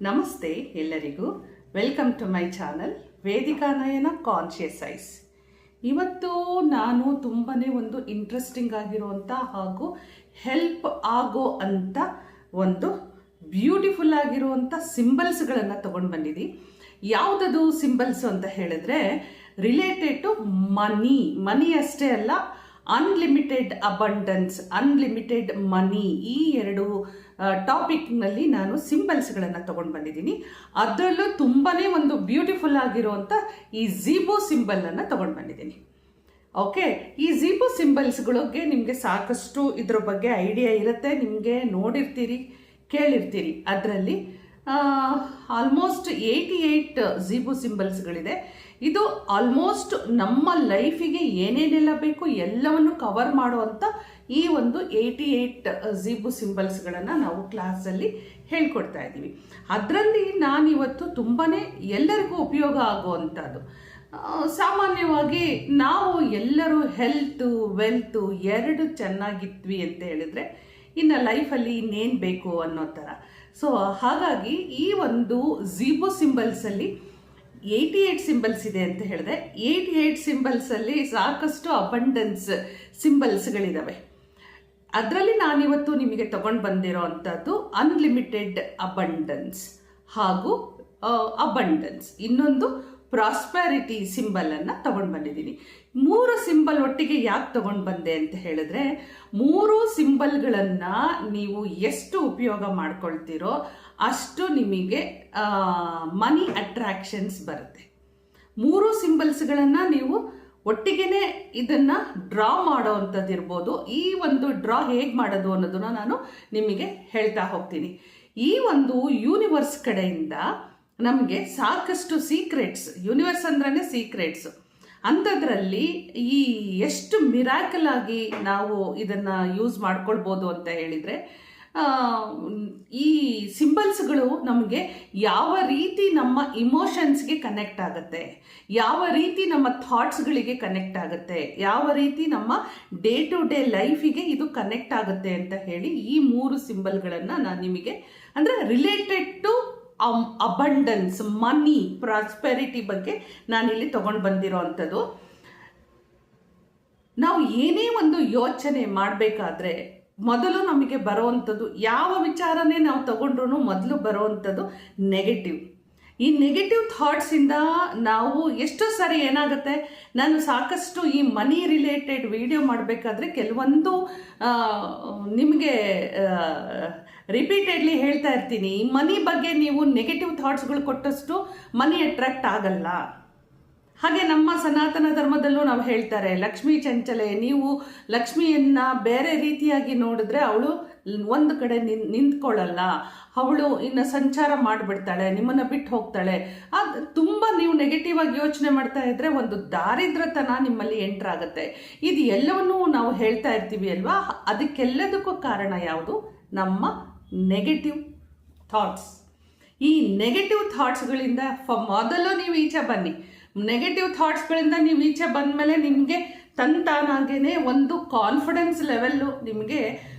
ನಮಸ್ತೆ ಎಲ್ಲರಿಗೂ. Welcome to my channel Vedika Nayana conscious eyes ಇವತ್ತು ನಾನು ತುಂಬಾ ಒಂದು ಇಂಟ್ರೆಸ್ಟಿಂಗ್ ಆಗಿರುವಂಥ ಹಾಗೂ ಹೆಲ್ಪ್ ಆಗೋ ಅಂತ ಒಂದು ಬ್ಯೂಟಿಫುಲ್ ಆಗಿರುವಂಥ ಸಿಂಬಲ್ಸ್ಗಳನ್ನು ತೊಗೊಂಡು ಬಂದಿದ್ದೀನಿ ಯಾವುದದು ಸಿಂಬಲ್ಸ್ ಅಂತ ಹೇಳಿದ್ರೆ ರಿಲೇಟೆಡ್ ಟು ಮನಿ ಮನಿ ಅಷ್ಟೇ ಅಲ್ಲ ಅನ್ಲಿಮಿಟೆಡ್ ಅಬಂಡನ್ಸ್ ಅನ್ಲಿಮಿಟೆಡ್ ಮನಿ ಈ ಎರಡು ಟಾಪಿಕ್ನಲ್ಲಿ ನಾನು ಸಿಂಬಲ್ಸ್ಗಳನ್ನು ತಗೊಂಡು ಬಂದಿದ್ದೀನಿ. ಅದರಲ್ಲೂ ತುಂಬಾ ಒಂದು ಬ್ಯೂಟಿಫುಲ್ ಆಗಿರುವಂಥ ಈ ಝೀಬೋ ಸಿಂಬಲನ್ನು ತಗೊಂಡು ಬಂದಿದ್ದೀನಿ. ಓಕೆ ಈ ಝೀಬೋ ಸಿಂಬಲ್ಸ್ಗಳಿಗೆ ನಿಮಗೆ ಸಾಕಷ್ಟು ಇದ್ರ ಬಗ್ಗೆ ಐಡಿಯಾ ಇರುತ್ತೆ. ನಿಮಗೆ ನೋಡಿರ್ತೀರಿ, ಕೇಳಿರ್ತೀರಿ. ಅದರಲ್ಲಿ ಆಲ್ಮೋಸ್ಟ್ ಏಯ್ಟಿ ಏಯ್ಟ್ ಸಿಂಬಲ್ಸ್ ಸಿಂಬಲ್ಸ್ಗಳಿದೆ ಇದು ಆಲ್ಮೋಸ್ಟ್ ನಮ್ಮ ಲೈಫಿಗೆ ಏನೇನೆಲ್ಲ ಬೇಕು ಎಲ್ಲವನ್ನು ಕವರ್ ಮಾಡುವಂಥ ಈ ಒಂದು ಏಯ್ಟಿ ಏಯ್ಟ್ ಝೀಬು ಸಿಂಬಲ್ಸ್ಗಳನ್ನು ನಾವು ಕ್ಲಾಸಲ್ಲಿ ಹೇಳ್ಕೊಡ್ತಾ ಇದ್ದೀವಿ. ಅದರಲ್ಲಿ ನಾನಿವತ್ತು ತುಂಬಾ ಎಲ್ಲರಿಗೂ ಉಪಯೋಗ ಆಗುವಂಥದ್ದು. ಸಾಮಾನ್ಯವಾಗಿ ನಾವು ಎಲ್ಲರೂ ಹೆಲ್ತು ವೆಲ್ತು ಎರಡು ಚೆನ್ನಾಗಿದ್ವಿ ಅಂತ ಹೇಳಿದರೆ ಇನ್ನು ಲೈಫಲ್ಲಿ ಇನ್ನೇನು ಬೇಕು ಅನ್ನೋ ಥರ ಸೊ ಹಾಗಾಗಿ ಈ ಒಂದು ಝೀಬೋ ಸಿಂಬಲ್ಸಲ್ಲಿ ಏಯ್ಟಿ ಏಯ್ಟ್ ಸಿಂಬಲ್ಸ್ ಇದೆ ಅಂತ ಹೇಳಿದೆ. ಏಯ್ಟಿ ಏಯ್ಟ್ ಸಿಂಬಲ್ಸಲ್ಲಿ ಸಾಕಷ್ಟು ಅಬಂಡೆನ್ಸ್ ಸಿಂಬಲ್ಸ್ಗಳಿದ್ದಾವೆ ಅದರಲ್ಲಿ ನಾನಿವತ್ತು ನಿಮಗೆ ತಗೊಂಡು ಬಂದಿರೋ ಅಂಥದ್ದು ಅನ್ಲಿಮಿಟೆಡ್ ಅಬಂಡನ್ಸ್ ಹಾಗೂ ಅಬಂಡನ್ಸ್ ಇನ್ನೊಂದು ಪ್ರಾಸ್ಪ್ಯಾರಿಟಿ ಸಿಂಬಲನ್ನು ತಗೊಂಡು ಬಂದಿದ್ದೀನಿ ಮೂರು ಸಿಂಬಲ್ ಒಟ್ಟಿಗೆ ಯಾಕೆ ತಗೊಂಡು ಬಂದೆ ಅಂತ ಹೇಳಿದ್ರೆ, ಮೂರು ಸಿಂಬಲ್ಗಳನ್ನು ನೀವು ಎಷ್ಟು ಉಪಯೋಗ ಮಾಡ್ಕೊಳ್ತೀರೋ ಅಷ್ಟು ನಿಮಗೆ ಮನಿ ಅಟ್ರಾಕ್ಷನ್ಸ್ ಬರುತ್ತೆ. ಮೂರು ಸಿಂಬಲ್ಸ್ಗಳನ್ನು ನೀವು ಒಟ್ಟಿಗೆನೆ ಇದನ್ನು ಡ್ರಾ ಮಾಡೋ ಅಂಥದ್ದು ಇರ್ಬೋದು. ಈ ಒಂದು ಡ್ರಾ ಹೇಗೆ ಮಾಡೋದು ಅನ್ನೋದನ್ನ ನಾನು ನಿಮಗೆ ಹೇಳ್ತಾ ಹೋಗ್ತೀನಿ. ಈ ಒಂದು ಯೂನಿವರ್ಸ್ ಕಡೆಯಿಂದ ನಮಗೆ ಸಾಕಷ್ಟು ಸೀಕ್ರೆಟ್ಸ್ ಯೂನಿವರ್ಸ್ ಅಂದ್ರೆ ಸೀಕ್ರೆಟ್ಸ್ ಅಂಥದ್ರಲ್ಲಿ ಈ ಎಷ್ಟು ಮಿರಾಕಲ್ ಆಗಿ ನಾವು ಇದನ್ನು ಯೂಸ್ ಮಾಡ್ಕೊಳ್ಬೋದು ಅಂತ ಹೇಳಿದರೆ ಈ ಸಿಂಬಲ್ಸ್ಗಳು ನಮಗೆ ಯಾವ ರೀತಿ ನಮ್ಮ ಇಮೋಷನ್ಸ್ಗೆ ಕನೆಕ್ಟ್ ಆಗುತ್ತೆ, ಯಾವ ರೀತಿ ನಮ್ಮ ಥಾಟ್ಸ್ಗಳಿಗೆ ಕನೆಕ್ಟ್ ಆಗುತ್ತೆ, ಯಾವ ರೀತಿ ನಮ್ಮ ಡೇ ಟು ಡೇ ಲೈಫಿಗೆ ಇದು ಕನೆಕ್ಟ್ ಆಗುತ್ತೆ ಅಂತ ಹೇಳಿ ಈ ಮೂರು ಸಿಂಬಲ್ಗಳನ್ನು ನಾನು ನಿಮಗೆ ಅಂದರೆ related to abundance money prosperity ಬಗ್ಗೆ ನಾನಿಲ್ಲಿ ತಗೊಂಡು ಬಂದಿರೋ ಅಂಥದ್ದು ನಾವು ಏನೇ ಒಂದು ಯೋಚನೆ ಮಾಡಬೇಕಾದ್ರೆ ಮೊದಲು ನಮಗೆ ಬರುವಂಥದ್ದು ಯಾವ ವಿಚಾರನೇ ನಾವು ತಗೊಂಡ್ರೂ ಮೊದಲು ಬರುವಂಥದ್ದು ನೆಗೆಟಿವ್ ಈ ನೆಗೆಟಿವ್ ಥಾಟ್ಸಿಂದ ನಾವು ಎಷ್ಟೋ ಸಾರಿ ಏನಾಗುತ್ತೆ, ನಾನು ಸಾಕಷ್ಟು ಈ ಮನಿ ರಿಲೇಟೆಡ್ ವಿಡಿಯೋ ಮಾಡಬೇಕಾದ್ರೆ ಕೆಲವೊಂದು ನಿಮಗೆ ರಿಪೀಟೆಡ್ಲಿ ಹೇಳ್ತಾ ಇರ್ತೀನಿ ಮನಿ ಬಗ್ಗೆ ನೀವು ನೆಗೆಟಿವ್ ಥಾಟ್ಸ್ಗಳು ಕೊಟ್ಟಷ್ಟು ಮನಿ ಅಟ್ರಾಕ್ಟ್ ಆಗಲ್ಲ. ಹಾಗೆ ನಮ್ಮ ಸನಾತನ ಧರ್ಮದಲ್ಲೂ ನಾವು ಹೇಳ್ತಾರೆ, ಲಕ್ಷ್ಮೀ ಚಂಚಲೆ, ನೀವು ಲಕ್ಷ್ಮಿಯನ್ನ ಬೇರೆ ರೀತಿಯಾಗಿ ನೋಡಿದ್ರೆ ಅವಳು ಒಂದು ಕಡೆ ನಿನ್ ನಿಂತ್ಕೊಳ್ಳಲ್ಲ ಅವಳು ಇನ್ನು ಸಂಚಾರ ಮಾಡಿಬಿಡ್ತಾಳೆ, ನಿಮ್ಮನ್ನು ಬಿಟ್ಟು ಹೋಗ್ತಾಳೆ. ಅದು ತುಂಬ ನೀವು ನೆಗೆಟಿವ್ ಆಗಿ ಯೋಚನೆ ಮಾಡ್ತಾ ಇದ್ದರೆ ಒಂದು ದಾರಿದ್ರತನ ನಿಮ್ಮಲ್ಲಿ ಎಂಟ್ರ್ ಆಗುತ್ತೆ. ಇದು ಎಲ್ಲವನ್ನೂ ನಾವು ಹೇಳ್ತಾ ಇರ್ತೀವಿ ಅಲ್ವಾ? ಅದಕ್ಕೆಲ್ಲದಕ್ಕೂ ಕಾರಣ ಯಾವುದು? ನಮ್ಮ ನೆಗೆಟಿವ್ ಥಾಟ್ಸ್ ಈ ನೆಗೆಟಿವ್ ಥಾಟ್ಸ್ಗಳಿಂದ ಫ ಮೊದಲು ನೀವು ಈಚೆ ಬನ್ನಿ. ನೆಗೆಟಿವ್ ಥಾಟ್ಸ್ಗಳಿಂದ ನೀವು ಈಚೆ ಬಂದ ಮೇಲೆ ನಿಮಗೆ ತಂತಾನಾಗೇ ಒಂದು ಕಾನ್ಫಿಡೆನ್ಸ್ ಲೆವೆಲ್ಲು ನಿಮಗೆ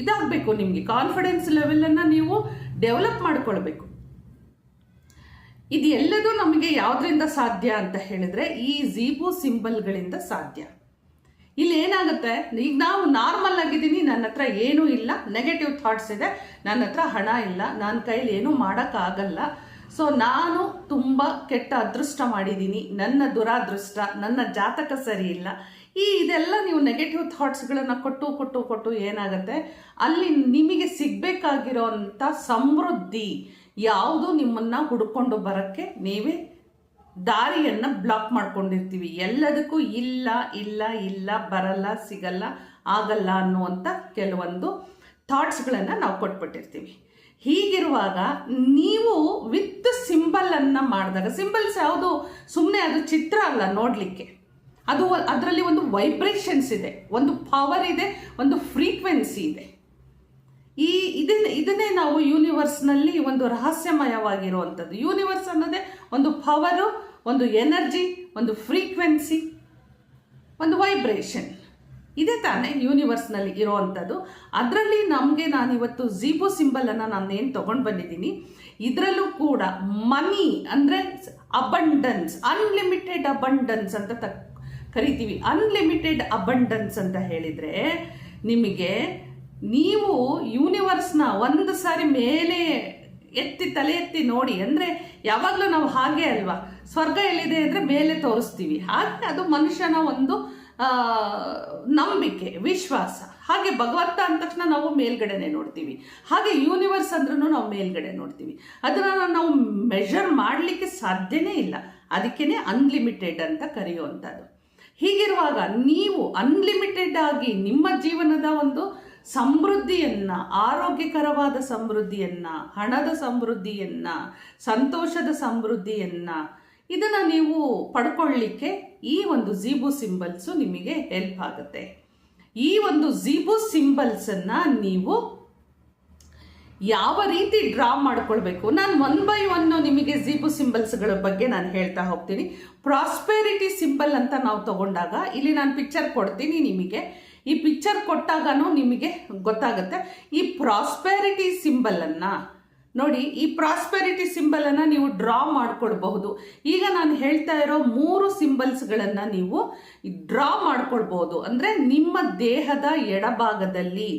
ಇದಾಗಬೇಕು ನಿಮಗೆ. ಕಾನ್ಫಿಡೆನ್ಸ್ ಲೆವೆಲನ್ನು ನೀವು ಡೆವಲಪ್ ಮಾಡ್ಕೊಳ್ಬೇಕು. ಇದು ಎಲ್ಲದೂ ನಮಗೆ ಯಾವುದರಿಂದ ಸಾಧ್ಯ ಅಂತ ಹೇಳಿದ್ರೆ, ಈ ಝೀಬು ಸಿಂಬಲ್ಗಳಿಂದ ಸಾಧ್ಯ. ಇಲ್ಲಿ ಏನಾಗುತ್ತೆ? ಈಗ ನಾವು ನಾರ್ಮಲ್ ಆಗಿದ್ದೀನಿ, ನನ್ನ ಹತ್ರ ಏನೂ ಇಲ್ಲ ನೆಗೆಟಿವ್ ಥಾಟ್ಸ್ ಇದೆ, ನನ್ನ ಹತ್ರ ಹಣ ಇಲ್ಲ ನನ್ನ ಕೈಲಿ ಏನೂ ಮಾಡೋಕ್ಕಾಗಲ್ಲ. ಸೊ ನಾನು ತುಂಬ ಕೆಟ್ಟ ಅದೃಷ್ಟ ಮಾಡಿದ್ದೀನಿ. ನನ್ನ ದುರಾದೃಷ್ಟ, ನನ್ನ ಜಾತಕ ಸರಿ ಇಲ್ಲ. ಈ ಇದೆಲ್ಲ ನೀವು ನೆಗೆಟಿವ್ ಥಾಟ್ಸ್ಗಳನ್ನು ಕೊಟ್ಟು ಕೊಟ್ಟು ಕೊಟ್ಟು ಏನಾಗುತ್ತೆ? ಅಲ್ಲಿ ನಿಮಗೆ ಸಿಗಬೇಕಾಗಿರೋ ಸಮೃದ್ಧಿ ಯಾವುದು ನಿಮ್ಮನ್ನು ಹುಡ್ಕೊಂಡು ಬರೋಕ್ಕೆ? ನೀವೇ ದಾರಿಯನ್ನು ಬ್ಲಾಕ್ ಮಾಡ್ಕೊಂಡಿರ್ತೀವಿ. ಎಲ್ಲದಕ್ಕೂ ಇಲ್ಲ ಇಲ್ಲ ಇಲ್ಲ, ಬರಲ್ಲ, ಸಿಗಲ್ಲ, ಆಗಲ್ಲ ಅನ್ನುವಂಥ ಕೆಲವೊಂದು ಥಾಟ್ಸ್ಗಳನ್ನು ನಾವು ಕೊಟ್ಬಿಟ್ಟಿರ್ತೀವಿ. ಹೀಗಿರುವಾಗ ನೀವು ವಿತ್ ಸಿಂಬಲನ್ನು ಮಾಡಿದಾಗ ಸಿಂಬಲ್ಸ್ ಯಾವುದು? ಸುಮ್ಮನೆ ಅದು ಚಿತ್ರ ಅಲ್ಲ ನೋಡಲಿಕ್ಕೆ. ಅದು ಅದರಲ್ಲಿ ಒಂದು ವೈಬ್ರೇಷನ್ಸ್ ಇದೆ, ಒಂದು ಪವರ್ ಇದೆ, ಒಂದು ಫ್ರೀಕ್ವೆನ್ಸಿ ಇದೆ. ಈ ಇದನ್ನ, ಇದನ್ನೇ ನಾವು ಯೂನಿವರ್ಸ್ನಲ್ಲಿ ಒಂದು ರಹಸ್ಯಮಯವಾಗಿರುವಂಥದ್ದು. ಯೂನಿವರ್ಸ್ ಅನ್ನೋದೇ ಒಂದು ಪವರು ಒಂದು ಎನರ್ಜಿ ಒಂದು ಫ್ರೀಕ್ವೆನ್ಸಿ ಒಂದು ವೈಬ್ರೇಷನ್ ಇದೇ ತಾನೇ ಯೂನಿವರ್ಸ್ನಲ್ಲಿ ಇರೋವಂಥದ್ದು ಅದರಲ್ಲಿ ನಮಗೆ ನಾನಿವತ್ತು ಝೀಬೋ ಸಿಂಬಲನ್ನು ಏನು ತೊಗೊಂಡು ಬಂದಿದ್ದೀನಿ. ಇದರಲ್ಲೂ ಕೂಡ ಮನಿ ಅಂದರೆ ಅಬಂಡನ್ಸ್ ಅನ್ಲಿಮಿಟೆಡ್ ಅಬಂಡನ್ಸ್ ಅಂತ ತ ಕರಿತೀವಿ. ಅನ್ಲಿಮಿಟೆಡ್ ಅಬಂಡನ್ಸ್ ಅಂತ ಹೇಳಿದರೆ ನಿಮಗೆ ನೀವು ಯೂನಿವರ್ಸ್ನ ಒಂದು ಸಾರಿ ಮೇಲೆ ಎತ್ತಿ ತಲೆ ಎತ್ತಿ ನೋಡಿ, ಅಂದರೆ ಯಾವಾಗಲೂ ನಾವು ಹಾಗೆ ಅಲ್ವಾ? ಸ್ವರ್ಗ ಎಲ್ಲಿದೆ ಅಂದರೆ ಮೇಲೆ ತೋರಿಸ್ತೀವಿ. ಹಾಗೆ ಅದು ಮನುಷ್ಯನ ಒಂದು ನಂಬಿಕೆ, ವಿಶ್ವಾಸ. ಹಾಗೆ ಭಗವಂತ ಅಂದ ತಕ್ಷಣ ನಾವು ಮೇಲ್ಗಡೆನೆ ನೋಡ್ತೀವಿ. ಹಾಗೆ ಯೂನಿವರ್ಸ್ ಅಂದ್ರೂ ನಾವು ಮೇಲ್ಗಡೆ ನೋಡ್ತೀವಿ. ಅದನ್ನು ನಾವು ಮೆಷರ್ ಮಾಡಲಿಕ್ಕೆ ಸಾಧ್ಯನೇ ಇಲ್ಲ. ಅದಕ್ಕೇ ಅನ್ಲಿಮಿಟೆಡ್ ಅಂತ ಕರೆಯುವಂಥದ್ದು ಹೀಗಿರುವಾಗ ನೀವು ಅನ್ಲಿಮಿಟೆಡ್ ಆಗಿ ನಿಮ್ಮ ಜೀವನದ ಒಂದು ಸಮೃದ್ಧಿಯನ್ನ, ಆರೋಗ್ಯಕರವಾದ ಸಮೃದ್ಧಿಯನ್ನ, ಹಣದ ಸಮೃದ್ಧಿಯನ್ನ, ಸಂತೋಷದ ಸಮೃದ್ಧಿಯನ್ನ ಇದನ್ನ ನೀವು ಪಡ್ಕೊಳ್ಳಿಕ್ಕೆ ಈ ಒಂದು ಜೀಬು ಸಿಂಬಲ್ಸು ನಿಮಗೆ ಹೆಲ್ಪ್ ಆಗುತ್ತೆ. ಈ ಒಂದು ಝೀಬು ಸಿಂಬಲ್ಸನ್ನು ನೀವು ಯಾವ ರೀತಿ ಡ್ರಾ ಮಾಡ್ಕೊಳ್ಬೇಕು? ನಾನು ಒನ್ ಬೈ ಒನ್ ನಿಮಗೆ ಝೀಬು ಸಿಂಬಲ್ಸ್ಗಳ ಬಗ್ಗೆ ನಾನು ಹೇಳ್ತಾ ಹೋಗ್ತೀನಿ. ಪ್ರಾಸ್ಪೆರಿಟಿ ಸಿಂಬಲ್ ಅಂತ ನಾವು ತಗೊಂಡಾಗ ಇಲ್ಲಿ ನಾನು ಪಿಕ್ಚರ್ ಕೊಡ್ತೀನಿ ನಿಮಗೆ. ಈ ಪಿಕ್ಚರ್ ಕೊಟ್ಟಾಗನೂ ನಿಮಗೆ ಗೊತ್ತಾಗುತ್ತೆ. ಈ ಪ್ರಾಸ್ಪೆರಿಟಿ ಸಿಂಬಲನ್ನು ನೋಡಿ, ಈ ಪ್ರಾಸ್ಪೆರಿಟಿ ಸಿಂಬಲನ್ನು ನೀವು ಡ್ರಾ ಮಾಡಿಕೊಳ್ಬಹುದು. ಈಗ ನಾನು ಹೇಳ್ತಾ ಇರೋ ಮೂರು ಸಿಂಬಲ್ಸ್ಗಳನ್ನು ನೀವು ಡ್ರಾ ಮಾಡ್ಕೊಳ್ಬಹುದು. ಅಂದರೆ ನಿಮ್ಮ ದೇಹದ ಎಡಭಾಗದಲ್ಲಿ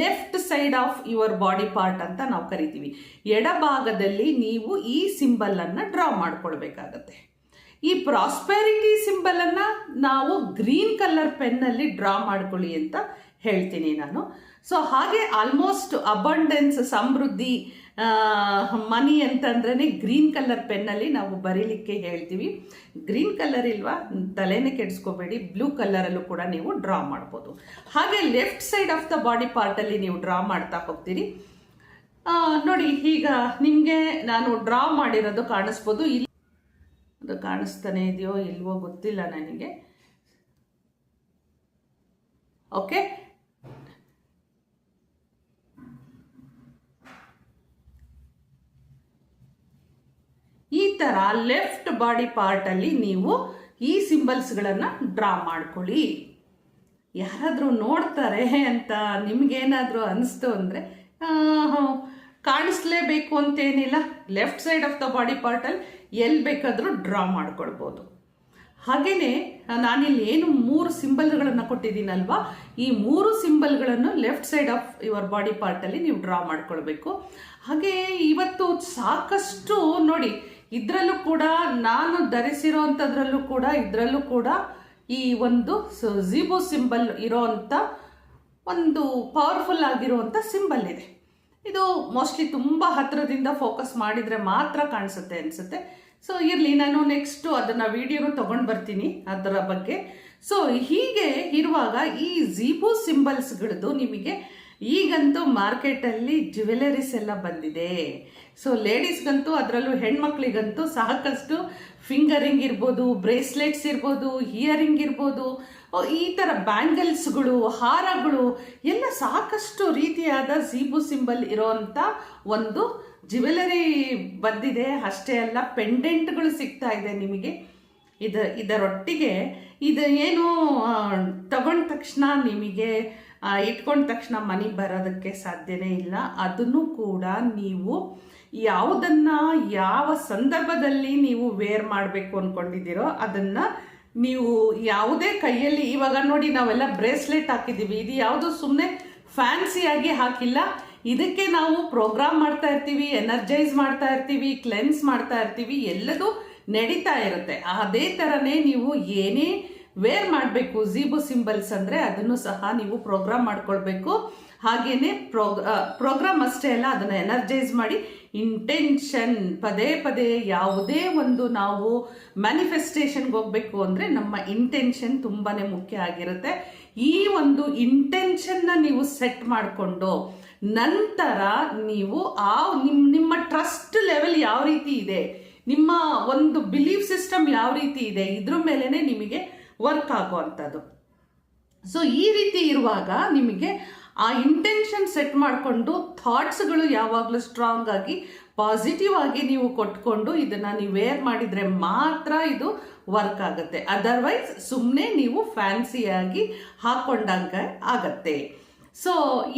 left side of your body part ಅಂತ ನಾವು ಕರಿತೀವಿ. ಎಡಭಾಗದಲ್ಲಿ ನೀವು ಈ ಸಿಂಬಲನ್ನು ಡ್ರಾ ಮಾಡ್ಕೊಳ್ಬೇಕಾಗತ್ತೆ. ಈ ಪ್ರಾಸ್ಪೆರಿಟಿ ಸಿಂಬಲನ್ನು ನಾವು ಗ್ರೀನ್ ಕಲರ್ ಪೆನ್ನಲ್ಲಿ ಡ್ರಾ ಮಾಡ್ಕೊಳ್ಳಿ ಅಂತ ಹೇಳ್ತೀನಿ ನಾನು. ಸೊ ಹಾಗೆ ಆಲ್ಮೋಸ್ಟ್ ಅಬಂಡೆನ್ಸ್ ಸಮೃದ್ಧಿ ಮನಿ ಅಂತಂದ್ರೆ ಗ್ರೀನ್ ಕಲರ್ ಪೆನ್ನಲ್ಲಿ ನಾವು ಬರೀಲಿಕ್ಕೆ ಹೇಳ್ತೀವಿ. ಗ್ರೀನ್ ಕಲರ್ ಇಲ್ವಾ? ತಲೆನೇ ಕೆಡಿಸ್ಕೋಬೇಡಿ. ಬ್ಲೂ ಕಲರಲ್ಲೂ ಕೂಡ ನೀವು ಡ್ರಾ ಮಾಡ್ಬೋದು. ಹಾಗೆ left side of the body ಪಾರ್ಟಲ್ಲಿ ನೀವು ಡ್ರಾ ಮಾಡ್ತಾ ಹೋಗ್ತೀರಿ. ನೋಡಿ, ಈಗ ನಿಮಗೆ ನಾನು ಡ್ರಾ ಮಾಡಿರೋದು ಕಾಣಿಸ್ಬೋದು. ಕಾಣಿಸ್ತಾನೆ ಇದೆಯೋ ಇಲ್ವೋ ಗೊತ್ತಿಲ್ಲ ನನಗೆ. ಓಕೆ ಈ ಥರ ಲೆಫ್ಟ್ ಬಾಡಿ ಪಾರ್ಟಲ್ಲಿ ನೀವು ಈ ಸಿಂಬಲ್ಸ್ಗಳನ್ನು ಡ್ರಾ ಮಾಡ್ಕೊಳ್ಳಿ. ಯಾರಾದರೂ ನೋಡ್ತಾರೆ ಅಂತ ನಿಮಗೇನಾದರೂ ಅನಿಸ್ತು ಅಂದರೆ ಕಾಣಿಸ್ಲೇಬೇಕು ಅಂತೇನಿಲ್ಲ. Left side of the body ಪಾರ್ಟಲ್ಲಿ ಎಲ್ಲಿ ಬೇಕಾದರೂ ಡ್ರಾ ಮಾಡ್ಕೊಳ್ಬೋದು. ಹಾಗೆಯೇ ನಾನಿಲ್ಲಿ ಏನು ಮೂರು ಸಿಂಬಲ್ಗಳನ್ನು ಕೊಟ್ಟಿದ್ದೀನಲ್ವಾ, ಈ ಮೂರು ಸಿಂಬಲ್ಗಳನ್ನು left side of your body ಪಾರ್ಟಲ್ಲಿ ನೀವು ಡ್ರಾ ಮಾಡ್ಕೊಳ್ಬೇಕು. ಹಾಗೆ ಇವತ್ತು ಸಾಕಷ್ಟು ನೋಡಿ, ಇದರಲ್ಲೂ ಕೂಡ ನಾನು ಧರಿಸಿರೋವಂಥದ್ರಲ್ಲೂ ಕೂಡ, ಇದರಲ್ಲೂ ಕೂಡ ಈ ಒಂದು ಝೀಬೋ ಸಿಂಬಲ್ ಇರೋವಂಥ ಒಂದು ಪವರ್ಫುಲ್ ಆಗಿರುವಂಥ ಸಿಂಬಲ್ ಇದೆ. ಇದು ಮೋಸ್ಟ್ಲಿ ತುಂಬ ಹತ್ತಿರದಿಂದ ಫೋಕಸ್ ಮಾಡಿದರೆ ಮಾತ್ರ ಕಾಣಿಸುತ್ತೆ ಅನಿಸುತ್ತೆ. ಸೊ ಇರಲಿ, ನಾನು ನೆಕ್ಸ್ಟು ಅದನ್ನು ವಿಡಿಯೋನು ತೊಗೊಂಡು ಬರ್ತೀನಿ ಅದರ ಬಗ್ಗೆ. ಸೊ ಹೀಗೆ ಇರುವಾಗ ಈ ಝೀಬೋ ಸಿಂಬಲ್ಸ್ಗಳದ್ದು ನಿಮಗೆ ಈಗಂತೂ ಮಾರ್ಕೆಟಲ್ಲಿ ಜ್ಯುವೆಲರೀಸ್ ಎಲ್ಲ ಬಂದಿದೆ. ಸೊ ಲೇಡೀಸ್ಗಂತೂ ಅದರಲ್ಲೂ ಹೆಣ್ಮಕ್ಳಿಗಂತೂ ಸಾಕಷ್ಟು ಫಿಂಗರಿಂಗ್ ಇರ್ಬೋದು ಬ್ರೇಸ್ಲೆಟ್ಸ್ ಇರ್ಬೋದು ಇಯರಿಂಗ್ ಇರ್ಬೋದು ಈ ಥರ ಬ್ಯಾಂಗಲ್ಸ್ಗಳು ಹಾರಗಳು ಎಲ್ಲ ಸಾಕಷ್ಟು ರೀತಿಯಾದ ಜೀಬು ಸಿಂಬಲ್ ಇರೋವಂಥ ಒಂದು ಜ್ಯುವೆಲರಿ ಬಂದಿದೆ. ಅಷ್ಟೇ ಅಲ್ಲ ಪೆಂಡೆಂಟ್ಗಳು ಸಿಗ್ತಾ ಇದೆ ನಿಮಗೆ. ಇದ, ಇದರೊಟ್ಟಿಗೆ ಇದು ಏನು ತಗೊಂಡ ತಕ್ಷಣ ನಿಮಗೆ ಇಟ್ಕೊಂಡ ತಕ್ಷಣ ಮನೆಗೆ ಬರೋದಕ್ಕೆ ಸಾಧ್ಯನೇ ಇಲ್ಲ. ಅದನ್ನು ಕೂಡ ನೀವು ಯಾವುದನ್ನ ಯಾವ ಸಂದರ್ಭದಲ್ಲಿ ನೀವು ವೇರ್ ಮಾಡಬೇಕು ಅಂದ್ಕೊಂಡಿದ್ದೀರೋ ಅದನ್ನು ನೀವು ಯಾವುದೇ ಕೈಯಲ್ಲಿ ಇವಾಗ ನೋಡಿ ನಾವೆಲ್ಲ ಬ್ರೇಸ್ಲೆಟ್ ಹಾಕಿದ್ದೀವಿ. ಇದು ಯಾವುದು ಸುಮ್ಮನೆ ಫ್ಯಾನ್ಸಿಯಾಗಿ ಹಾಕಿಲ್ಲ. ಇದಕ್ಕೆ ನಾವು ಪ್ರೋಗ್ರಾಮ್ ಮಾಡ್ತಾ ಇರ್ತೀವಿ, ಎನರ್ಜೈಸ್ ಮಾಡ್ತಾ ಇರ್ತೀವಿ, ಕ್ಲೆನ್ಸ್ ಮಾಡ್ತಾ ಇರ್ತೀವಿ, ಎಲ್ಲದೂ ನಡೀತಾ ಇರುತ್ತೆ. ಅದೇ ಥರನೇ ನೀವು ಏನೇ ವೇರ್ ಮಾಡಬೇಕು ಝೀಬು ಸಿಂಬಲ್ಸ್ ಅಂದರೆ ಅದನ್ನು ಸಹ ನೀವು ಪ್ರೋಗ್ರಾಮ್ ಮಾಡ್ಕೊಳ್ಬೇಕು. ಹಾಗೆಯೇ ಪ್ರೋಗ್ ಪ್ರೋಗ್ರಾಮ್ ಅಷ್ಟೇ ಅಲ್ಲ, ಅದನ್ನು ಎನರ್ಜೈಸ್ ಮಾಡಿ ಇಂಟೆನ್ಷನ್ ಪದೇ ಪದೇ ಯಾವುದೇ ಒಂದು ನಾವು ಮ್ಯಾನಿಫೆಸ್ಟೇಷನ್ಗೆ ಹೋಗಬೇಕು ಅಂದರೆ ನಮ್ಮ ಇಂಟೆನ್ಷನ್ ತುಂಬಾ ಮುಖ್ಯ ಆಗಿರುತ್ತೆ. ಈ ಒಂದು ಇಂಟೆನ್ಷನ್ನ ನೀವು ಸೆಟ್ ಮಾಡಿಕೊಂಡು ನಂತರ ನೀವು ಆ ನಿಮ್ಮ ನಿಮ್ಮ ಟ್ರಸ್ಟ್ ಲೆವೆಲ್ ಯಾವ ರೀತಿ ಇದೆ, ನಿಮ್ಮ ಒಂದು ಬಿಲೀಫ್ ಸಿಸ್ಟಮ್ ಯಾವ ರೀತಿ ಇದೆ, ಇದ್ರ ಮೇಲೇ ನಿಮಗೆ ವರ್ಕ್ ಆಗುವಂಥದ್ದು. ಸೊ ಈ ರೀತಿ ಇರುವಾಗ ನಿಮಗೆ ಆ ಇಂಟೆನ್ಷನ್ ಸೆಟ್ ಮಾಡಿಕೊಂಡು ಥಾಟ್ಸ್ಗಳು ಯಾವಾಗಲೂ ಸ್ಟ್ರಾಂಗ್ ಆಗಿ ಪಾಸಿಟಿವ್ ಆಗಿ ನೀವು ಕೊಟ್ಕೊಂಡು ಇದನ್ನು ನೀವು ವೇರ್ ಮಾಡಿದರೆ ಮಾತ್ರ ಇದು ವರ್ಕ್ ಆಗುತ್ತೆ. ಅದರ್ವೈಸ್ ಸುಮ್ಮನೆ ನೀವು ಫ್ಯಾನ್ಸಿಯಾಗಿ ಹಾಕ್ಕೊಂಡಂಗೆ ಆಗತ್ತೆ. ಸೊ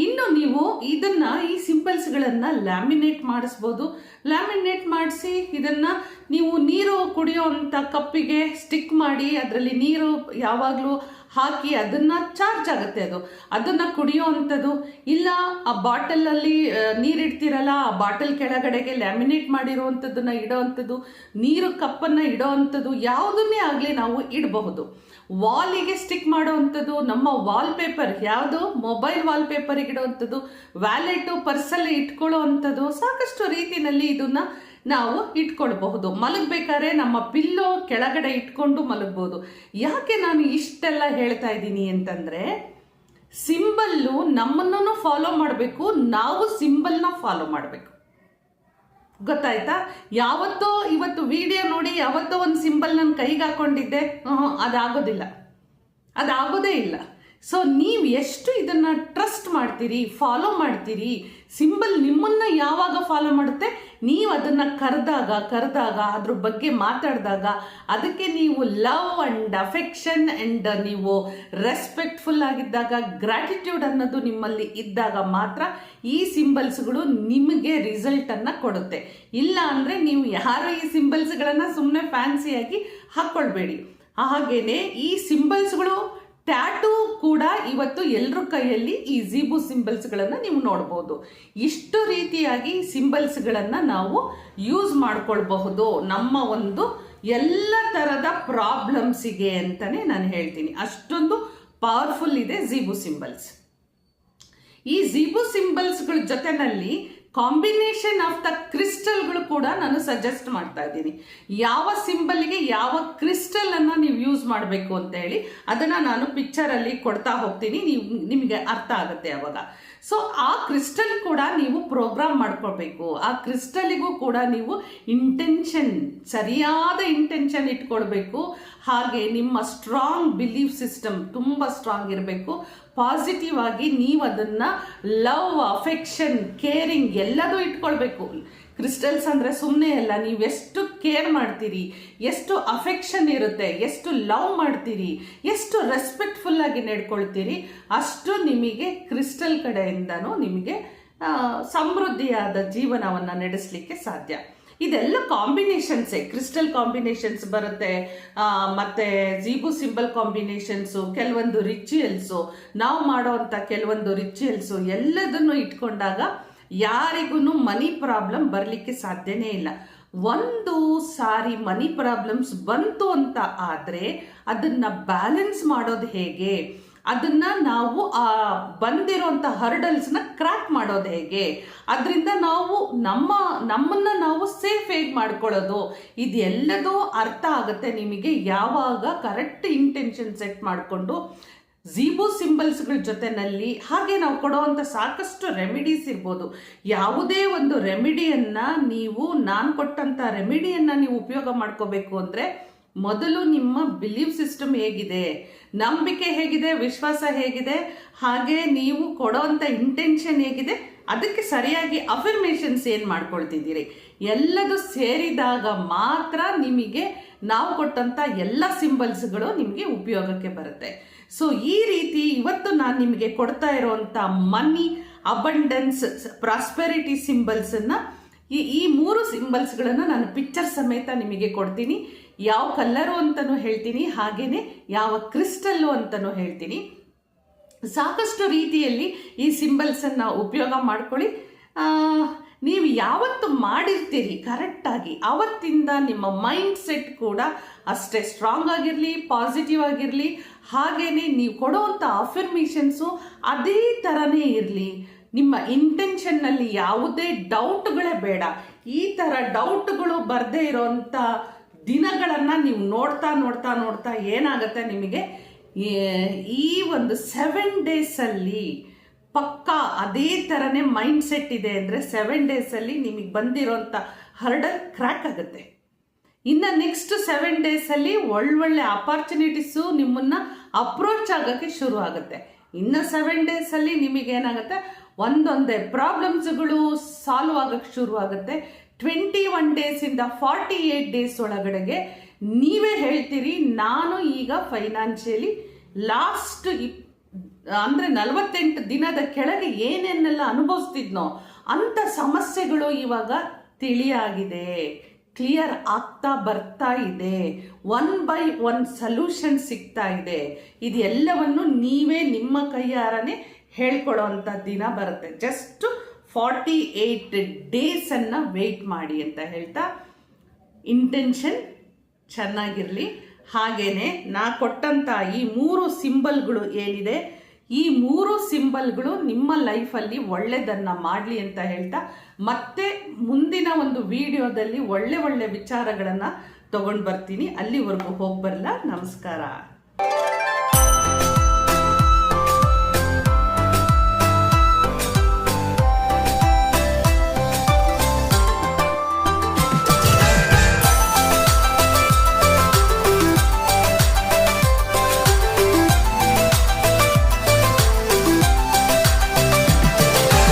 ಇನ್ನು ನೀವು ಇದನ್ನ ಈ ಸಿಂಪಲ್ಸ್ಗಳನ್ನು ಲ್ಯಾಮಿನೇಟ್ ಮಾಡಿಸ್ಬೋದು. ಲ್ಯಾಮಿನೇಟ್ ಮಾಡಿಸಿ ಇದನ್ನ ನೀವು ನೀರು ಕುಡಿಯೋವಂಥ ಕಪ್ಪಿಗೆ ಸ್ಟಿಕ್ ಮಾಡಿ, ಅದರಲ್ಲಿ ನೀರು ಯಾವಾಗಲೂ ಹಾಕಿ ಅದನ್ನ ಚಾರ್ಜ್ ಆಗುತ್ತೆ ಅದು. ಅದನ್ನ ಕುಡಿಯೋ ಅಂಥದ್ದು. ಇಲ್ಲ, ಆ ಬಾಟಲಲ್ಲಿ ನೀರಿಡ್ತೀರಲ್ಲ, ಆ ಬಾಟಲ್ ಕೆಳಗಡೆಗೆ ಲ್ಯಾಮಿನೇಟ್ ಮಾಡಿರೋವಂಥದ್ದನ್ನು ಇಡೋ ಅಂಥದ್ದು, ನೀರು ಕಪ್ಪನ್ನು ಇಡೋ ಅಂಥದ್ದು ಯಾವುದನ್ನೇ ಆಗಲಿ ನಾವು ಇಡಬಹುದು. ವಾಲಿಗೆ ಸ್ಟಿಕ್ ಮಾಡುವಂಥದ್ದು, ನಮ್ಮ ವಾಲ್ಪೇಪರ್ ಯಾವುದು? ಮೊಬೈಲ್ ವಾಲ್ಪೇಪರಿಗೆ ಇಡುವಂಥದ್ದು ವ್ಯಾಲೆಟು ಪರ್ಸಲ್ಲಿ ಇಟ್ಕೊಳ್ಳೋ ಅಂಥದ್ದು ಸಾಕಷ್ಟು ರೀತಿಯಲ್ಲಿ ಇದನ್ನ ನಾವು ಇಟ್ಕೊಳ್ಬಹುದು. ಮಲಗಬೇಕಾದ್ರೆ ನಮ್ಮ ಪಿಲ್ಲೋ ಕೆಳಗಡೆ ಇಟ್ಕೊಂಡು ಮಲಗ್ಬೋದು. ಯಾಕೆ ನಾನು ಇಷ್ಟೆಲ್ಲ ಹೇಳ್ತಾ ಇದ್ದೀನಿ ಅಂತಂದ್ರೆ ಸಿಂಬಲ್ಲು ನಮ್ಮನ್ನು ಫಾಲೋ ಮಾಡಬೇಕು, ನಾವು ಸಿಂಬಲ್ನ ಫಾಲೋ ಮಾಡಬೇಕು. ಗೊತ್ತಾಯ್ತಾ? ಯಾವತ್ತೋ ಇವತ್ತು ವಿಡಿಯೋ ನೋಡಿ ಯಾವತ್ತೋ ಒಂದು ಸಿಂಬಲ್ ನನ್ನ ಕೈಗೆ ಹಾಕೊಂಡಿದ್ದೆ ಹ್ಮ್, ಅದಾಗೋದಿಲ್ಲ. ಅದಾಗೋದೇ ಇಲ್ಲ. ಸೊ ನೀವು ಎಷ್ಟು ಇದನ್ನ ಟ್ರಸ್ಟ್ ಮಾಡ್ತೀರಿ ಫಾಲೋ ಮಾಡ್ತೀರಿ ಸಿಂಬಲ್ ನಿಮ್ಮನ್ನ ಯಾವಾಗ ಫಾಲೋ ಮಾಡುತ್ತೆ? ನೀವು ಅದನ್ನ ಕರೆದಾಗ ಕರೆದಾಗ, ಅದ್ರ ಬಗ್ಗೆ ಮಾತಾಡಿದಾಗ ಅದಕ್ಕೆ ನೀವು ಲವ್ ಅಂಡ್ ಅಫೆಕ್ಷನ್ ಅಂಡ್ ನೀವು ರೆಸ್ಪೆಕ್ಟ್ಫುಲ್ ಆಗಿದ್ದಾಗ ಗ್ರಾಟಿಟ್ಯೂಡ್ ಅನ್ನೋದು ನಿಮ್ಮಲ್ಲಿ ಇದ್ದಾಗ ಮಾತ್ರ ಈ ಸಿಂಬಲ್ಸ್ಗಳು ನಿಮಗೆ ರಿಸಲ್ಟನ್ನು ಕೊಡುತ್ತೆ. ಇಲ್ಲ ಅಂದ್ರೆ ನೀವು ಯಾರು ಈ ಸಿಂಬಲ್ಸ್ಗಳನ್ನು ಸುಮ್ಮನೆ ಫ್ಯಾನ್ಸಿಯಾಗಿ ಹಾಕ್ಕೊಳ್ಬೇಡಿ ಹಾಗೇನೆ ಈ ಸಿಂಬಲ್ಸ್ಗಳು ಟ್ಯಾಟೂ ಕೂಡ ಇವತ್ತು ಎಲ್ಲರ ಕೈಯಲ್ಲಿ ಈ ಜೀಬು ಸಿಂಬಲ್ಸ್ಗಳನ್ನು ನೀವು ನೋಡ್ಬೋದು. ಇಷ್ಟು ರೀತಿಯಾಗಿ ಸಿಂಬಲ್ಸ್ಗಳನ್ನು ನಾವು ಯೂಸ್ ಮಾಡ್ಕೊಳ್ಬಹುದು. ನಮ್ಮ ಒಂದು ಎಲ್ಲ ಥರದ ಪ್ರಾಬ್ಲಮ್ಸಿಗೆ ಅಂತಲೇ ನಾನು ಹೇಳ್ತೀನಿ. ಅಷ್ಟೊಂದು ಪವರ್ಫುಲ್ ಇದೆ ಜೀಬು ಸಿಂಬಲ್ಸ್ ಈ ಜೀಬು ಸಿಂಬಲ್ಸ್ಗಳ ಜೊತೆನಲ್ಲಿ ಕಾಂಬಿನೇಷನ್ ಆಫ್ ದ ಕ್ರಿಸ್ಟಲ್ಗಳು ಕೂಡ ನಾನು ಸಜೆಸ್ಟ್ ಮಾಡ್ತಾ ಇದ್ದೀನಿ. ಯಾವ ಸಿಂಬಲ್ಗೆ ಯಾವ ಕ್ರಿಸ್ಟಲನ್ನು ನೀವು ಯೂಸ್ ಮಾಡಬೇಕು ಅಂತ ಹೇಳಿ, ಅದನ್ನ ನಾನು ಪಿಕ್ಚರ್ ಅಲ್ಲಿ ಕೊಡ್ತಾ ಹೋಗ್ತೀನಿ. ನೀವು ನಿಮಗೆ ಅರ್ಥ ಆಗುತ್ತೆ ಅವಾಗ. ಸೊ ಆ ಕ್ರಿಸ್ಟಲ್ ಕೂಡ ನೀವು ಪ್ರೋಗ್ರಾಮ್ ಮಾಡ್ಕೊಳ್ಬೇಕು. ಆ ಕ್ರಿಸ್ಟಲಿಗೂ ಕೂಡ ನೀವು ಇಂಟೆನ್ಷನ್ ಸರಿಯಾದ ಇಂಟೆನ್ಷನ್ ಇಟ್ಕೊಳ್ಬೇಕು. ಹಾಗೆ ನಿಮ್ಮ ಸ್ಟ್ರಾಂಗ್ ಬಿಲೀಫ್ ಸಿಸ್ಟಮ್ ತುಂಬ ಸ್ಟ್ರಾಂಗ್ ಇರಬೇಕು. ಪಾಸಿಟಿವ್ ಆಗಿ ನೀವು ಅದನ್ನು ಲವ್ ಅಫೆಕ್ಷನ್ ಕೇರಿಂಗ್ ಎಲ್ಲದೂ ಇಟ್ಕೊಳ್ಬೇಕು. ಕ್ರಿಸ್ಟಲ್ಸ್ ಅಂದರೆ ಸುಮ್ಮನೆ ಅಲ್ಲ, ನೀವು ಎಷ್ಟು ಕೇರ್ ಮಾಡ್ತೀರಿ, ಎಷ್ಟು ಅಫೆಕ್ಷನ್ ಇರುತ್ತೆ, ಎಷ್ಟು ಲವ್ ಮಾಡ್ತೀರಿ, ಎಷ್ಟು ರೆಸ್ಪೆಕ್ಟ್ಫುಲ್ಲಾಗಿ ನಡ್ಕೊಳ್ತೀರಿ, ಅಷ್ಟು ನಿಮಗೆ ಕ್ರಿಸ್ಟಲ್ ಕಡೆಯಿಂದನೂ ನಿಮಗೆ ಸಮೃದ್ಧಿಯಾದ ಜೀವನವನ್ನು ನಡೆಸಲಿಕ್ಕೆ ಸಾಧ್ಯ. ಇದೆಲ್ಲ ಕಾಂಬಿನೇಷನ್ಸೇ ಕ್ರಿಸ್ಟಲ್ ಕಾಂಬಿನೇಷನ್ಸ್ ಬರುತ್ತೆ ಮತ್ತು ಜೀಬು ಸಿಂಬಲ್ ಕಾಂಬಿನೇಷನ್ಸು ಕೆಲವೊಂದು ರಿಚುಯಲ್ಸು ನಾವು ಮಾಡೋವಂಥ ಕೆಲವೊಂದು ರಿಚುಯಲ್ಸು ಎಲ್ಲದನ್ನು ಇಟ್ಕೊಂಡಾಗ ಯಾರಿಗೂ ಮನಿ ಪ್ರಾಬ್ಲಮ್ ಬರಲಿಕ್ಕೆ ಸಾಧ್ಯನೇ ಇಲ್ಲ. ಒಂದು ಸಾರಿ ಮನಿ ಪ್ರಾಬ್ಲಮ್ಸ್ ಬಂತು ಅಂತ ಆದರೆ ಅದನ್ನು ಬ್ಯಾಲೆನ್ಸ್ ಮಾಡೋದು ಹೇಗೆ? ಅದನ್ನ ನಾವು, ಆ, ಬಂದಿರೋಂಥ ಹರ್ಡಲ್ಸ್ನ ಕ್ರ್ಯಾಕ್ ಮಾಡೋದು ಹೇಗೆ? ಅದರಿಂದ ನಾವು ನಮ್ಮ, ನಮ್ಮನ್ನ ನಾವು ಸೇಫ್ ಹೇಗೆ ಮಾಡ್ಕೊಳ್ಳೋದು? ಇದೆಲ್ಲದೂ ಅರ್ಥ ಆಗುತ್ತೆ ನಿಮಗೆ ಯಾವಾಗ ಕರೆಕ್ಟ್ ಇಂಟೆನ್ಷನ್ ಸೆಟ್ ಮಾಡಿಕೊಂಡು ಝೀಬೋ ಸಿಂಬಲ್ಸ್ಗಳ ಜೊತೆನಲ್ಲಿ ಹಾಗೆ ನಾವು ಕೊಡುವಂಥ ಸಾಕಷ್ಟು ರೆಮಿಡೀಸ್ ಇರ್ಬೋದು. ಯಾವುದೇ ಒಂದು ರೆಮಿಡಿಯನ್ನು ನೀವು, ನಾನು ಕೊಟ್ಟಂಥ ರೆಮಿಡಿಯನ್ನು ನೀವು ಉಪಯೋಗ ಮಾಡ್ಕೋಬೇಕು ಅಂದರೆ ಮೊದಲು ನಿಮ್ಮ ಬಿಲೀಫ್ ಸಿಸ್ಟಮ್ ಹೇಗಿದೆ. ನಂಬಿಕೆ ಹೇಗಿದೆ, ವಿಶ್ವಾಸ ಹೇಗಿದೆ, ಹಾಗೆ ನೀವು ಕೊಡೋವಂಥ ಇಂಟೆನ್ಷನ್ ಹೇಗಿದೆ, ಅದಕ್ಕೆ ಸರಿಯಾಗಿ ಅಫರ್ಮೇಷನ್ಸ್ ಏನು ಮಾಡ್ಕೊಳ್ತಿದ್ದೀರಿ? ಎಲ್ಲದು ಸೇರಿದಾಗ ಮಾತ್ರ ನಿಮಗೆ ನಾವು ಕೊಟ್ಟಂಥ ಎಲ್ಲ ಸಿಂಬಲ್ಸ್ಗಳು ನಿಮಗೆ ಉಪಯೋಗಕ್ಕೆ ಬರುತ್ತೆ. ಸೊ ಈ ರೀತಿ ಇವತ್ತು ನಾನು ನಿಮಗೆ ಕೊಡ್ತಾ ಇರೋವಂಥ ಮನಿ ಅಬಂಡೆನ್ಸ್ ಪ್ರಾಸ್ಪೆರಿಟಿ ಸಿಂಬಲ್ಸನ್ನು ಈ ಈ ಮೂರು ಸಿಂಬಲ್ಸ್ಗಳನ್ನು ನಾನು ಪಿಕ್ಚರ್ ಸಮೇತ ನಿಮಗೆ ಕೊಡ್ತೀನಿ. ಯಾವ ಕಲ್ಲರು ಅಂತಲೂ ಹೇಳ್ತೀನಿ, ಹಾಗೇನೆ ಯಾವ ಕ್ರಿಸ್ಟಲ್ಲು ಅಂತಲೂ ಹೇಳ್ತೀನಿ. ಸಾಕಷ್ಟು ರೀತಿಯಲ್ಲಿ ಈ ಸಿಂಬಲ್ಸನ್ನು ಉಪಯೋಗ ಮಾಡ್ಕೊಳ್ಳಿ. ನೀವು ಯಾವತ್ತು ಮಾಡಿರ್ತೀರಿ ಕರೆಕ್ಟಾಗಿ ಅವತ್ತಿಂದ ನಿಮ್ಮ ಮೈಂಡ್ ಸೆಟ್ ಕೂಡ ಅಷ್ಟೇ ಸ್ಟ್ರಾಂಗ್ ಆಗಿರಲಿ ಪಾಸಿಟಿವ್ ಆಗಿರಲಿ, ಹಾಗೇನೆ ನೀವು ಕೊಡುವಂಥ ಅಫರ್ಮೇಷನ್ಸು ಅದೇ ಥರನೇ ಇರಲಿ. ನಿಮ್ಮ ಇಂಟೆನ್ಷನ್ನಲ್ಲಿ ಯಾವುದೇ ಡೌಟ್ಗಳೇ ಬೇಡ. ಈ ಥರ ಡೌಟ್ಗಳು ಬರದೇ ಇರೋಂಥ ದಿನಗಳನ್ನು ನೀವು ನೋಡ್ತಾ ನೋಡ್ತಾ ನೋಡ್ತಾ ಏನಾಗುತ್ತೆ ನಿಮಗೆ? ಈ ಒಂದು ಸೆವೆನ್ ಡೇಸಲ್ಲಿ ಪಕ್ಕಾ ಅದೇ ಥರನೇ ಮೈಂಡ್ ಸೆಟ್ ಇದೆ ಅಂದರೆ ಸೆವೆನ್ ಡೇಸಲ್ಲಿ ನಿಮಗೆ ಬಂದಿರೋಂಥ ಹರ್ಡಲ್ ಕ್ರ್ಯಾಕ್ ಆಗುತ್ತೆ. ಇನ್ನು ನೆಕ್ಸ್ಟ್ ಸೆವೆನ್ ಡೇಸಲ್ಲಿ ಒಳ್ಳೊಳ್ಳೆ ಅಪಾರ್ಚುನಿಟೀಸು ನಿಮ್ಮನ್ನ ಅಪ್ರೋಚ್ ಆಗೋಕ್ಕೆ ಶುರು ಆಗುತ್ತೆ. ಇನ್ನು ಸೆವೆನ್ ಡೇಸಲ್ಲಿ ನಿಮಗೇನಾಗುತ್ತೆ ಒಂದೊಂದೇ ಪ್ರಾಬ್ಲಮ್ಸ್ಗಳು ಸಾಲ್ವ್ ಆಗೋಕ್ಕೆ ಶುರು ಆಗುತ್ತೆ. ಟ್ವೆಂಟಿ ಒನ್ ಡೇಸಿಂದ ಫಾರ್ಟಿ ಏಯ್ಟ್ ಡೇಸ್ ಒಳಗಡೆಗೆ ನೀವೇ ಹೇಳ್ತೀರಿ, ನಾನು ಈಗ ಫೈನಾನ್ಷಿಯಲಿ ಲಾಸ್ಟ್ ಅಂದರೆ ನಲವತ್ತೆಂಟು ದಿನದ ಕೆಳಗೆ ಏನೇನೆಲ್ಲ ಅನುಭವಿಸ್ತಿದ್ನೋ ಅಂಥ ಸಮಸ್ಯೆಗಳು ಇವಾಗ ತಿಳಿಯಾಗಿದೆ. ಕ್ಲಿಯರ್ ಆಗ್ತಾ ಬರ್ತಾ ಇದೆ. ಒನ್ ಬೈ ಒನ್ ಸೊಲ್ಯೂಷನ್ ಸಿಗ್ತಾ ಇದೆ. ಇದೆಲ್ಲವನ್ನು ನೀವೇ ನಿಮ್ಮ ಕೈಯಾರನೇ ಹೇಳ್ಕೊಳ್ಳೋವಂಥ ದಿನ ಬರುತ್ತೆ. ಜಸ್ಟ್ ಫಾರ್ಟಿ ಏಯ್ಟ್ ಡೇಸನ್ನು ವೆಯ್ಟ್ ಮಾಡಿ ಅಂತ ಹೇಳ್ತಾ ಇಂಟೆನ್ಷನ್ ಚೆನ್ನಾಗಿರಲಿ. ಹಾಗೇನೆ ನಾ ಕೊಟ್ಟಂಥ ಈ ಮೂರು ಸಿಂಬಲ್ಗಳು ಏನಿದೆ? ಈ ಮೂರು ಸಿಂಬಲ್ಗಳು ನಿಮ್ಮ ಲೈಫಲ್ಲಿ ಒಳ್ಳೆಯದನ್ನು ಮಾಡಲಿ ಅಂತ ಹೇಳ್ತಾ ಮತ್ತೆ ಮುಂದಿನ ಒಂದು ವಿಡಿಯೋದಲ್ಲಿ ಒಳ್ಳೆ ಒಳ್ಳೆ ವಿಚಾರಗಳನ್ನು ತಗೊಂಡು ಬರ್ತೀನಿ. ಅಲ್ಲಿವರೆಗೂ ಹೋಗಿ ಬರಲ್ಲ ನಮಸ್ಕಾರ.